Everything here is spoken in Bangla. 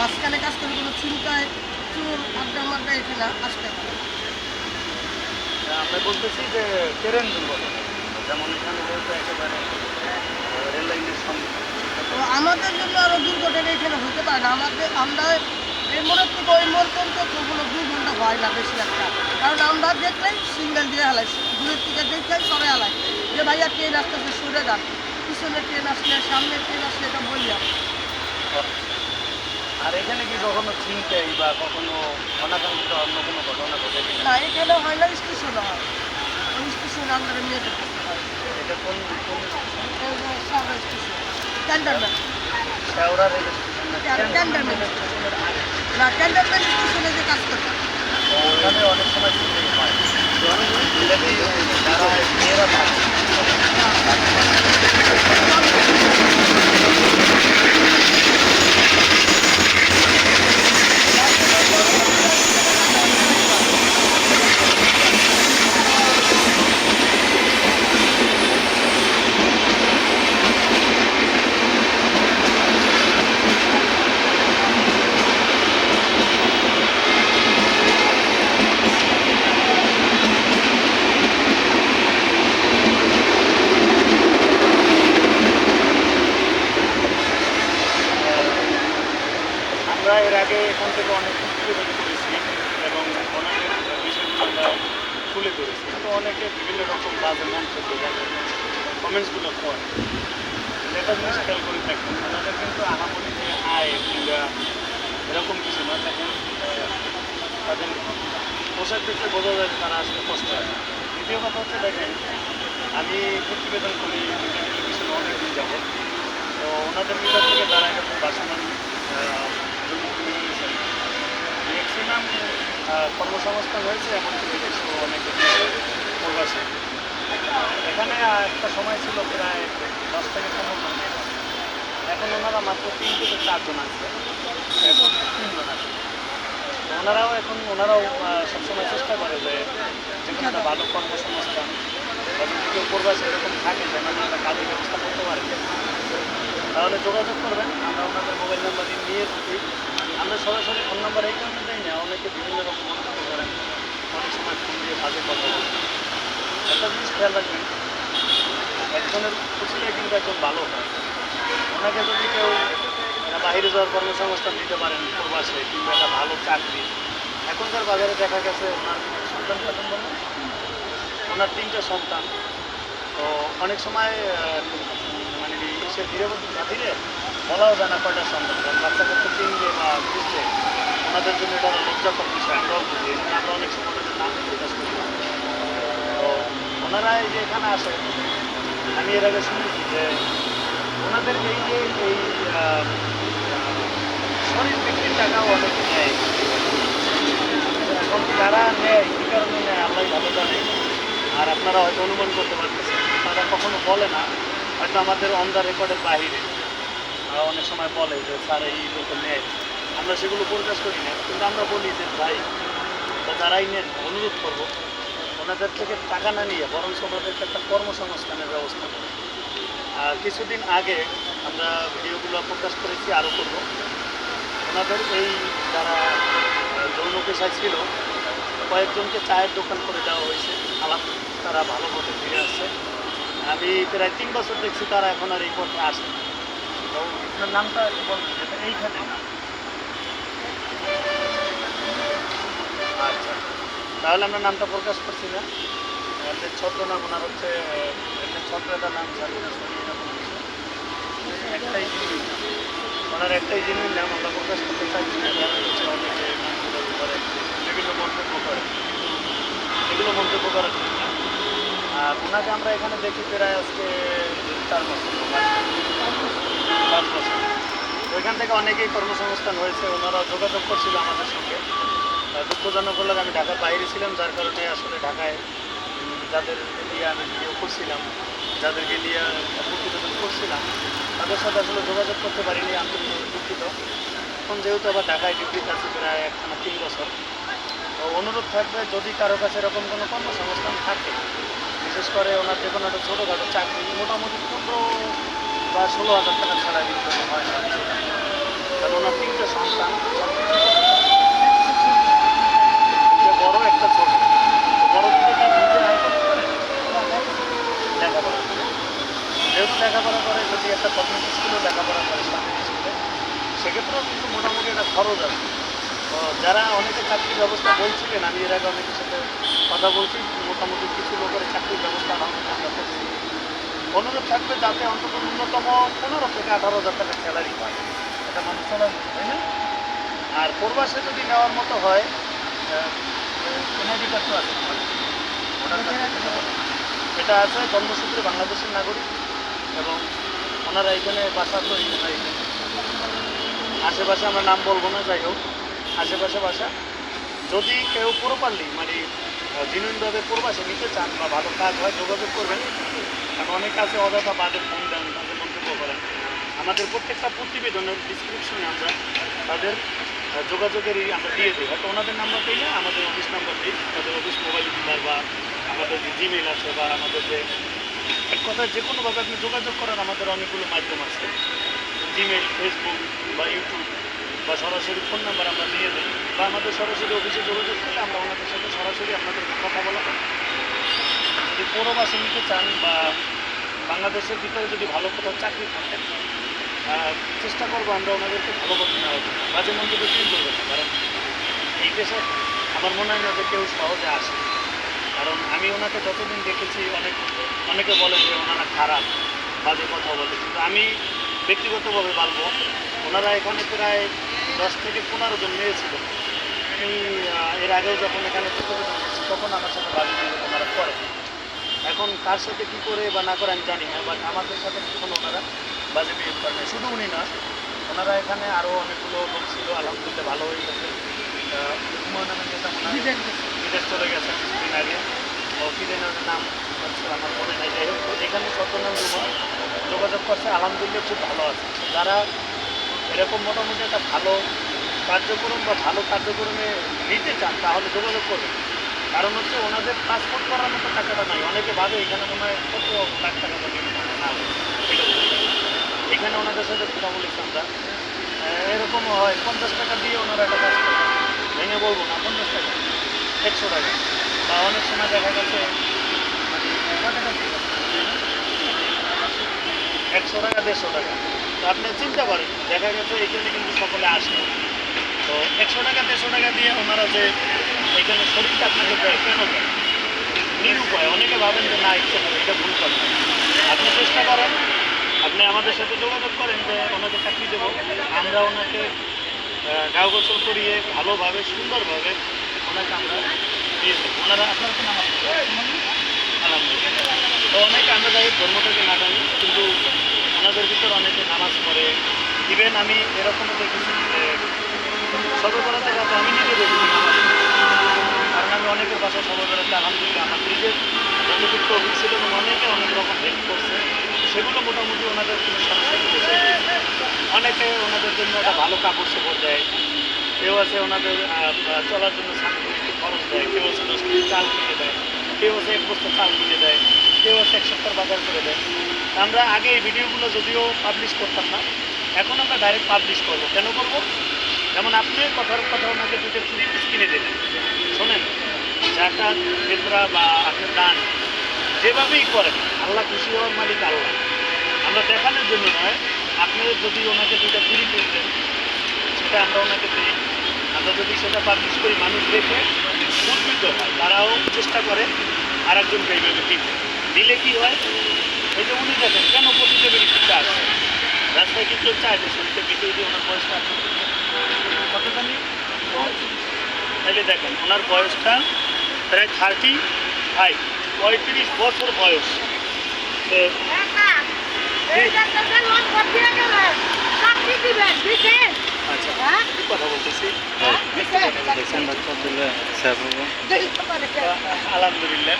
মাঝখানে কাজ করে কোনো চিন্তায় চুর আড্ডা মাড্ডা এখানে আসতে। পারে আমরা বলতেছি যে ট্রেন দুর্ঘটনা। যেমন এখানে একেবারে লাইনের তো আমাদের জন্য আরও দুর্ঘটনা এখানে হতে পারে না। আমাদের আমরা এই মোড়ের থেকে ওই মোড় পর্যন্ত কোনো দুই ঘণ্টা হয় না বেশি একটা। কারণ আমরা দেখলেই সিঙ্গেল দিয়ে হেলাই দূরের থেকে দেখলেই সরে হেলাই। যে ভাইয়া ট্রেন আসতেছে সরে যান। পিছনে ট্রেন আসলে সামনে ট্রেন আসলে এটা বললাম। আর এখানে কি কখনো ছিনতাই বা কখনো অনাকাঙ্ক্ষিত অন্য কোনো ঘটনা ঘটে কিনা? না এখানে হয় না স্টেশনে হয়। স্টেশনে আমরা মেয়েদের হয়। এটা কোন কোন এই যে Sagar station. Cantonment. Sheora rail station না ক্যান্টনমেন্ট স্টেশনের না ক্যান্টনমেন্ট স্টেশনে যে কাজ করতে তো ওখানে অনেক সময় ছিনতাই হয়। যারা মেয়েরা থাকে আমরা এর আগে এখান থেকে অনেক প্রতিবেদন করেছি এবং অনেক বিষয়গুলো আমরা তুলে ধরেছি কিন্তু অনেকে বিভিন্ন রকম বাজে মন্তব্য কমেন্টসগুলো করে। একটা জিনিস খেয়াল করে থাকবেন ওনাদের কিন্তু আহামরি যে আয় কিংবা এরকম কিছু না দেখেন তাদের পোশাক দেখলে বোঝা যায় তারা আসলে কষ্ট আছে দ্বিতীয় কথা হচ্ছে দেখেন, আমি প্রতিবেদন করি মিডিয়া টেলিভিশনে অনেক দিন যাব তো ওনাদের ভিতর থেকে তারা এরকম বাসমান ম্যাক্সিমাম কর্মসংস্থান হয়েছে বিদেশে অনেক। প্রবাসী এখানে একটা সময় ছিল প্রায় দশ থেকে পনেরো জন এখন ওনারা মাত্র তিন থেকে চারজন আছে। এখন তিনজন আছে ওনারাও এখন, ওনারাও সবসময় চেষ্টা করে যে যে একটা ভালো কর্মসংস্থান বা যদি কেউ প্রবাসী এরকম থাকে, যেন একটা কাজের ব্যবস্থা করতে পারে। তাহলে যোগাযোগ করবেন, আমরা ওনাদের মোবাইল নাম্বার নিয়ে থাকি আমরা সরাসরি ফোন নাম্বার এই কারণে দিই না, অনেকে বিভিন্ন রকম মন্তব্য করেন। অনেক সময় ফোন দিয়ে বাজে কথা বলেন। একটা জিনিস খেয়াল রাখবেন, একজনের খুশিলে কিন্তু একজন ভালো হয় ওনাকে যদি কেউ বাইরে যাওয়ার কর্মসংস্থান দিতে পারেন প্রবাসে কিংবা একটা ভালো চাকরি, এখনকার বাজারে দেখা গেছে ওনার সন্তান কখন বললেন ওনার তিনটা সন্তান। তো অনেক সময় মানে সে ধীরে ধীরে বলাও যায় না কয়টা সন্তান। কারণ বাচ্চা কাচ্চা চিনলে বা বুঝলে ওনাদের জন্য এটা লজ্জাকর বিষয়। আমরাও বুঝি। আমরা অনেক সময় ওনাদের নাম প্রকাশ করি। ওনারা এই যে এখানে আসে, আমি এর আগে শুনেছি যে ওনাদের এই যে, এই শরীর বিক্রির টাকাও অনেক নেয়। এখন যারা নেয়, কী কারণে নেয়, আল্লাহ ভালো জানে। আর আপনারা হয়তো অনুমান করতে পারতেছেন, তারা কখনো বলে না। হয়তো আমাদের অন দ্য রেকর্ডের বাহিরে তারা অনেক সময় বলে যে, স্যার, এই লোক নেয়। আমরা সেগুলো প্রকাশ করি না, কিন্তু আমরা বলি যে, ভাই, তা যারাই নেন, অনুরোধ করব। ওনাদের থেকে টাকা না নিয়ে বরং ওনাদেরকে একটা কর্মসংস্থানের ব্যবস্থা আর কিছুদিন আগে আমরা ভিডিওগুলো প্রকাশ করেছি আরও করব। ওনাদের এই যারা যৌন পেশায় ছিল, কয়েকজনকে চায়ের দোকান করে দেওয়া হয়েছে। আলাপ তারা ভালো ফিরে আসছে। আমি প্রায় তিন বছর দেখছি তারা এখন আর এই পথে আসে তো আপনার নামটা বলবেন এইখানে না। তাহলে আমরা নামটা প্রকাশ করছি না। এমনি ছত্র নাম ওনার হচ্ছে আহ, এমনি ছত্রটা নাম। একটাই জিনিস ওনার একটাই জিনিস নাম আমরা প্রকাশ করতে চাইছি না। কারণ হচ্ছে অনেকে নামগুলোর উপরে বিভিন্ন মন্তব্য করে। এগুলো মন্তব্য করার না। আর ওনাকে আমরা এখানে দেখি প্রায় আজকে চার বছর পাঁচ বছর তো এখান থেকে অনেকেই কর্মসংস্থান হয়েছে ওনারা যোগাযোগ করছিল আমাদের সঙ্গে। দুঃখজনক হলো আমি ঢাকার বাইরে ছিলাম, যার কারণে আসলে ঢাকায় যাদের নিয়ে আমি ভিডিও করছিলাম যাদেরকে নিয়ে প্রতিবেদন করছিলাম, তাদের সাথে আসলে যোগাযোগ করতে পারিনি, আমি দুঃখিত। এখন যেহেতু আবার ঢাকায় ডিউটিতে আছি প্রায় একখানা তিন বছর অনুরোধ থাকবে যদি কারও কাছে এরকম কোনো কর্মসংস্থান থাকে, বিশেষ করে ওনার যে কোনো একটা ছোটোখাটো চাকরি, মোটামুটি পনেরো বা ষোলো হাজার টাকা ছাড়া বিক্রি হয় না কারণ ওনার তিনটে সন্তান যে বড় একটা ছোট তো বড় দুটো তার নিজে আয় করতে পারে লেখাপড়া করে। যেহেতু লেখাপড়া করে যদি একটা কমিউনিটি স্কুলেও লেখাপড়া করে সামনে স্কুলে সেক্ষেত্রেও কিন্তু মোটামুটি একটা খরচ আছে তো যারা অনেকে চাকরির ব্যবস্থা বলছিলেন আমি এর আগে অনেকের সাথে কথা বলছি মোটামুটি কিছু লোকের চাকরির ব্যবস্থা আলহামদুলিল্লাহ আমরা করছি। অনুরোধ থাকবে যাতে অন্তত ন্যূনতম পনেরো থেকে আঠারো হাজার টাকা স্যালারি পায়। এটা মানুষ তাই না? আর প্রবাসে যদি নেওয়ার মতো হয় এনআইডি কার্ড তো আছে? এটা আছে জন্মসূত্রে বাংলাদেশের নাগরিক এবং ওনারা এখানে বাসা তো এখানে আশেপাশে আমরা নাম বলব না যাই হোক। আশেপাশে বাসা। যদি কেউ প্রপারলি মানে জিনুইনভাবে প্রবাসে নিতে চান বা ভালো কাজ হয়, যোগাযোগ করবেন। কারণ অনেক আছে, অযথা বাদে ফোন দেন, তাদের মন্তব্য করেন। আমাদের প্রত্যেকটা প্রতিবেদনের ডিসক্রিপশনে আমরা তাদের যোগাযোগেরই আমরা দিয়ে দিই। হয়তো ওনাদের নাম্বার দিই না আমাদের অফিস নাম্বার দিই তাদের অফিস মোবাইল নাম্বার বা আমাদের যে জিমেল আছে বা আমাদের যে, এক কথায় যে কোনোভাবে আপনি যোগাযোগ করার আমাদের অনেকগুলো মাধ্যম আছে। জিমেল ফেসবুক বা ইউটিউব বা সরাসরি ফোন নাম্বার আমরা দিয়ে দিই, বা আমাদের সরাসরি অফিসে যোগাযোগ করলে আমরা ওনাদের সাথে সরাসরি আপনাদের কথা বলা। যদি পৌরবাসে নিতে চান বা বাংলাদেশের ভিতরে যদি ভালো কোথাও চাকরি থাকেন চেষ্টা করব আমরা ওনাদেরকে ভালো করতে নেওয়ার জন্য। মাঝে মধ্যে বেশি করবে না কারণ এই দেশে আমার মনে হয় না যে কেউ সহজে আসে। কারণ আমি ওনাকে যতদিন দেখেছি, অনেক, অনেকে বলে যে ওনারা খারাপ, বাজে কথা বলে। কিন্তু আমি ব্যক্তিগতভাবে বলব, ওনারা এখানে প্রায় দশ থেকে পনেরো জন মেয়ে ছিল। আমি এর আগেও যখন এখানে প্রতিবেদন করছি তখন আমার সাথে বাজে ওনারা করে। এখন কার সাথে কী করে বা না করে আমি জানি না বাট আমাদের সাথে কখনো ওনারা বাজে বিহেভ করে না শুধু উনি না ওনারা এখানে আরও অনেকগুলো লোক ছিল আলহামদুলিল্লাহ ভালো হয়ে গেছে। হুমায়ুন মনে হয় বিদেশ চলে গেছে কিছুদিন আগে। ও কি যেন নাম হচ্ছে আমার মনে নাই। যাই হোক তো এখানে সত্যনাম যোগাযোগ করছে আলহামদুলিল্লাহ খুব ভালো আছে। যারা এরকম মোটামুটি একটা ভালো কার্যক্রম বা ভালো কার্যক্রমে নিতে চান, তাহলে যোগাযোগ করবেন। কারণ হচ্ছে ওনাদের পাসপোর্ট করার মতো টাকাটা নাই। অনেকে ভাবে এখানে মনে হয় কত লাখ টাকা। এখানে ওনাদের সাথে কথা বলেছি আমরা। এরকম হয়, পঞ্চাশ টাকা দিয়ে ওনারা একটা কাজ করে। ভেঙে বলব না, পঞ্চাশ টাকা, একশো টাকা। বা অনেক সময় দেখা গেছে মানে টাকা? একশো টাকা, দেড়শো টাকা। তো আপনি চিন্তা করেন, দেখা গেছে এখানে কিন্তু সকলে আসে। তো একশো টাকা, দেড়শো টাকা দিয়ে ওনারা যে এখানে শরীরটা আপনাকে দেয় কেন দেয় নিরুপায়, অনেকে ভাবেন যে না, ইচ্ছে করে, এটা ভুল কথা। আপনি চেষ্টা করেন, আপনি আমাদের সাথে যোগাযোগ করেন যে ওনাকে চাকরি দেবো। আমরা ওনাকে গাও গোসল করিয়ে ভালোভাবে, সুন্দরভাবে ওনাকে আমরা দিয়ে দেবো। ওনারা, আপনার কি নাম? আলহামদুলিল্লাহ তো অনেকে আমরা যাই ধর্মটাকে না জানি কিন্তু ওনাদের ভিতর অনেকে নামাজ পড়ে। ইভেন আমি এরকমও দেখেছি যে বেড়াতে যাতে আমি নিজে দেখেছি নামাজ কারণ আমি অনেকের বাসায় সবে বেড়াতে আলহামদুলিল্লাহ আমার নিজের যতটুকু তহবিল এবং অনেকে অনেক রকম হেল্প করছে। সেগুলো মোটামুটি ওনাদের কোনো অনেকে ওনাদের জন্য একটা ভালো কাপড় চোপড় দেয়। কেউ আছে ওনাদের চলার জন্য একটু খরচ দেয়। কেউ আছে দশ কেজি চাল কিনে দেয়। কেউ আছে এক বস্তা চাল কিনে দেয়। কেউ আছে এক সপ্তাহ বাজার করে দেয়। আমরা আগে এই ভিডিওগুলো যদিও পাবলিশ করতাম না, এখন আমরা ডাইরেক্ট পাবলিশ করব। কেন করব? যেমন আপনি কথার কথা ওনাকে দুটো চুজ কিনে দেবেন, শোনেন জাকাত ফেতরা বা আপনার দান যেভাবেই করেন, আল্লাহ খুশি হওয়ার মালিক আল্লাহ। আমরা দেখানোর জন্য নয়, আপনি যদি ওনাকে দুইটা ফ্রি দেন, সেটা আমরা ওনাকে দিই। আমরা যদি সেটা পাবলিশ করি, মানুষ দেখে উদ্বুদ্ধ হয়, তারাও চেষ্টা করে আর একজনকে এইভাবে দিতে। দিলে কি হয়? এই যে উনি দেখেন কেন প্রতিযোগী রিক্সা আসছে রাস্তায় কিন্তু চায় যে ভিতরে দিয়ে ওনার বয়সটা আছে কত? জানি তাহলে দেখেন ওনার বয়সটা প্রায় থার্টি ফাইভ পঁয়ত্রিশ বছর বয়স। আচ্ছা হ্যাঁ? কথা বলতেছি? হ্যাঁ আলহামদুলিল্লাহ।